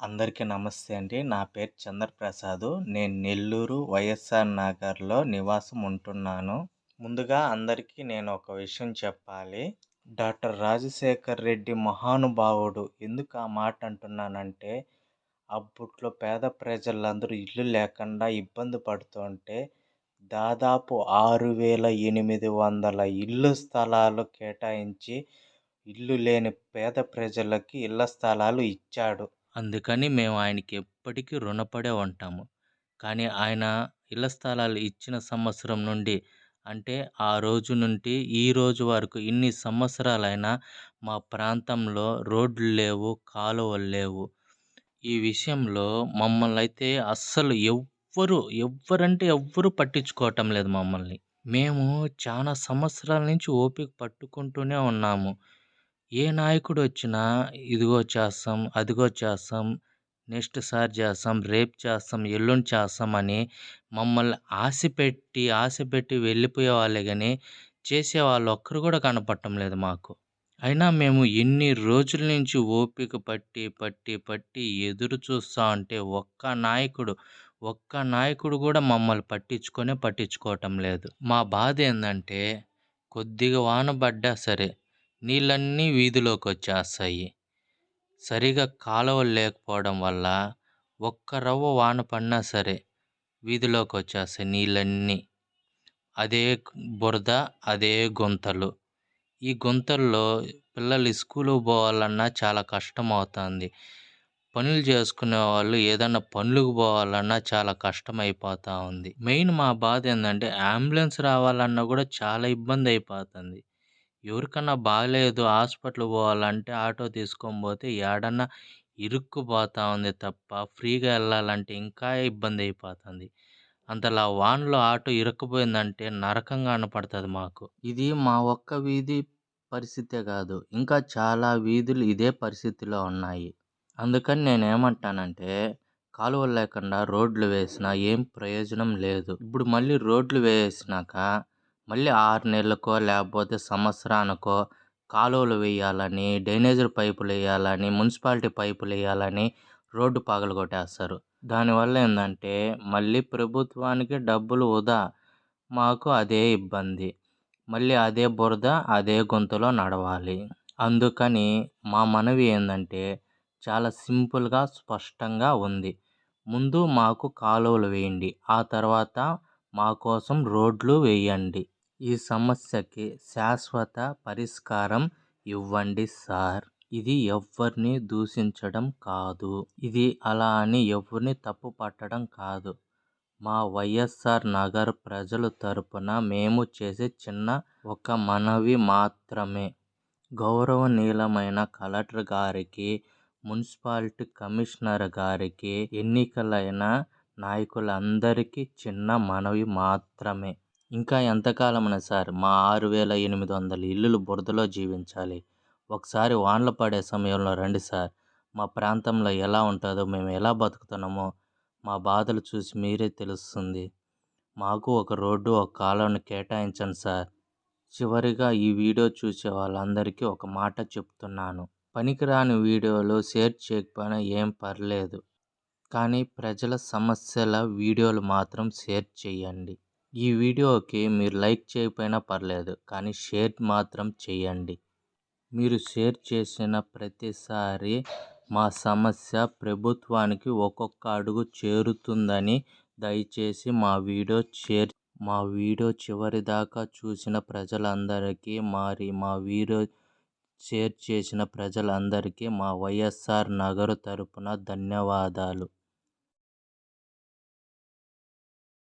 అందరికీ నమస్తే అండి. నా పేరు చంద్రప్రసాద్. నేను నెల్లూరు వైఎస్ఆర్ నగర్లో నివాసం ఉంటున్నాను. ముందుగా అందరికీ నేను ఒక విషయం చెప్పాలి. డాక్టర్ రాజశేఖర్ రెడ్డి మహానుభావుడు. ఎందుకు ఆ మాట అంటున్నానంటే అప్పట్లో పేద ప్రజలందరూ ఇల్లు లేకుండా ఇబ్బంది పడుతుంటే దాదాపు ఆరు వేల ఎనిమిది వందల ఇల్లు స్థలాలు కేటాయించి ఇల్లు లేని పేద ప్రజలకి ఇళ్ళ స్థలాలు ఇచ్చాడు. అందుకని మేము ఆయనకి ఎప్పటికీ రుణపడే ఉంటాము. కానీ ఆయన ఇళ్ళ స్థలాలు ఇచ్చిన సంవత్సరం నుండి అంటే ఆ రోజు నుండి ఈ రోజు వరకు ఇన్ని సంవత్సరాలైనా మా ప్రాంతంలో రోడ్లు లేవు కాలువలు లేవు. ఈ విషయంలో మమ్మల్ని అయితే అస్సలు ఎవ్వరు ఎవ్వరంటే ఎవ్వరు పట్టించుకోవటం లేదు మమ్మల్ని. మేము చాలా సంవత్సరాల నుంచి ఓపిక పట్టుకుంటూనే ఉన్నాము. ఏ నాయకుడు వచ్చినా ఇదిగో చేస్తాం అదిగో చేస్తాం నెక్స్ట్ సారి చేస్తాం రేపు చేస్తాం ఎల్లుండి చేస్తాం అని మమ్మల్ని ఆశ పెట్టి ఆశ పెట్టి వెళ్ళిపోయే వాళ్ళే కానీ చేసే వాళ్ళు ఒక్కరు కూడా కనపడటం లేదు మాకు. అయినా మేము ఎన్ని రోజుల నుంచి ఓపిక పట్టి పట్టి పట్టి ఎదురు చూస్తా ఉంటే ఒక్క నాయకుడు ఒక్క నాయకుడు కూడా మమ్మల్ని పట్టించుకొనే పట్టించుకోవటం లేదు. మా బాధ ఏంటంటే కొద్దిగా వాన పడ్డా సరే నీళ్ళన్నీ వీధిలోకి వచ్చేస్తాయి సరిగా కాలువలు లేకపోవడం వల్ల ఒక్క రవ్వ వాన పడినా సరే వీధిలోకి వచ్చేస్తాయి నీళ్ళన్నీ. అదే బురద అదే గుంతలు. ఈ గుంతల్లో పిల్లలు స్కూలుకు పోవాలన్నా చాలా కష్టం అవుతుంది పనులు చేసుకునే వాళ్ళు ఏదన్నా పనులకు పోవాలన్నా చాలా కష్టం ఉంది మెయిన్ మా బాధ ఏంటంటే అంబులెన్స్ రావాలన్నా కూడా చాలా ఇబ్బంది అయిపోతుంది. ఎవరికన్నా బాగలేదు హాస్పిటల్ పోవాలంటే ఆటో తీసుకొని పోతే ఏడన్నా ఇరుక్కుపోతూ ఉంది తప్ప ఫ్రీగా వెళ్ళాలంటే ఇంకా ఇబ్బంది అయిపోతుంది. అంతలా వాన్లో ఆటో ఇరుక్కుపోయిందంటే నరకంగా కనపడుతుంది మాకు. ఇది మా ఒక్క వీధి పరిస్థితే కాదు ఇంకా చాలా వీధులు ఇదే పరిస్థితిలో ఉన్నాయి. అందుకని నేను ఏమంటానంటే కాలువలు లేకుండా రోడ్లు వేసినా ఏం ప్రయోజనం లేదు. ఇప్పుడు మళ్ళీ రోడ్లు వేసినాక మళ్ళీ ఆరు నెలలకో లేకపోతే సంవత్సరానికో కాలువలు వేయాలని డ్రైనేజర్ పైపులు వేయాలని మున్సిపాలిటీ పైపులు వేయాలని రోడ్డు పగలగొట్టేస్తారు. దానివల్ల ఏంటంటే మళ్ళీ ప్రభుత్వానికి డబ్బులు వృధా. మాకు అదే ఇబ్బంది. మళ్ళీ అదే బురద అదే గొంతులో నడవాలి. అందుకని మా మనవి ఏంటంటే చాలా సింపుల్గా స్పష్టంగా ఉంది. ముందు మాకు కాలువలు వేయండి. ఆ తర్వాత మా కోసం రోడ్లు వేయండి. ఈ సమస్యకి శాశ్వత పరిష్కారం ఇవ్వండి సార్. ఇది ఎవ్వరిని దూషించడం కాదు. ఇది అలా అని ఎవరిని తప్పు పట్టడం కాదు. మా వైఎస్ఆర్ నగర్ ప్రజల తరపున మేము చేసే చిన్న ఒక మనవి మాత్రమే. గౌరవనీయులమైన కలెక్టర్ గారికి మున్సిపాలిటీ కమిషనర్ గారికి ఎన్నికలైన నాయకులందరికీ చిన్న మనవి మాత్రమే. ఇంకా ఎంతకాలమని సార్? మా ఆరు వేల ఎనిమిది వందల ఇల్లులు బురదలో జీవించాలి. ఒకసారి వానలు పడే సమయంలో రండి సార్. మా ప్రాంతంలో ఎలా ఉంటుందో మేము ఎలా బతుకుతున్నామో మా బాధలు చూసి మీరే తెలుస్తుంది. మాకు ఒక రోడ్డు ఒక కాలువను కేటాయించండి సార్. చివరిగా ఈ వీడియో చూసే వాళ్ళందరికీ ఒక మాట చెప్తున్నాను. పనికిరాని వీడియోలు షేర్ చేయకపోయినా ఏం పర్లేదు. కానీ ప్రజల సమస్యల వీడియోలు మాత్రం షేర్ చేయండి. ఈ వీడియోకి మీరు లైక్ చేయకపోయినా పర్లేదు కానీ షేర్ మాత్రం చేయండి. మీరు షేర్ చేసిన ప్రతిసారి మా సమస్య ప్రభుత్వానికి ఒక్కొక్క అడుగు చేరుతుందని దయచేసి మా వీడియో షేర్ మా వీడియో చివరి దాకా చూసిన ప్రజలందరికీ మరి మా వీడియో షేర్ చేసిన ప్రజలందరికీ మా వైఎస్ఆర్ నగరు తరపున ధన్యవాదాలు.